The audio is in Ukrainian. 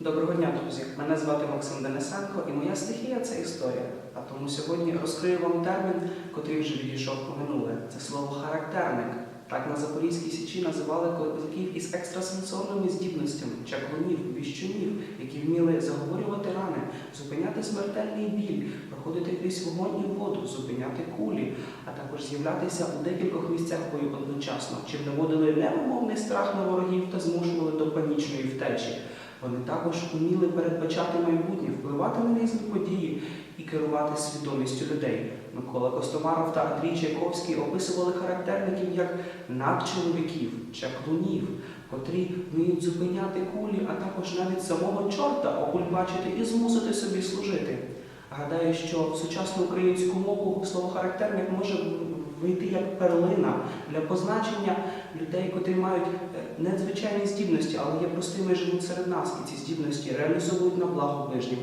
Доброго дня, друзі! Мене звати Максим Денисенко і моя стихія це історія. А тому сьогодні розкрию вам термін, котрий вже відійшов у минуле. Це слово характерник. Так на Запорізькій Січі називали козаків із екстрасенсорними здібностями, чаклунів, віщунів, які вміли заговорювати рани, зупиняти смертельний біль, проходити крізь вогонь і воду, зупиняти кулі, а також з'являтися у декількох місцях бою одночасно, чим наводили невимовний страх на ворогів та змушували до панічної втечі. Вони також вміли передбачати майбутнє, впливати на різні події і керувати свідомістю людей. Микола Костомаров та Андрій Чайковський описували характерників як надчоловіків, чаклунів, котрі вміють зупиняти кулі, а також навіть самого чорта окульбачити і змусити собі служити. Гадаю, що сучасну українську мову слово характерник може вийти як перлина для позначення людей, котрі мають е, надзвичайні здібності, але є простими живуть серед нас, і ці здібності реалізовують на благо ближніх.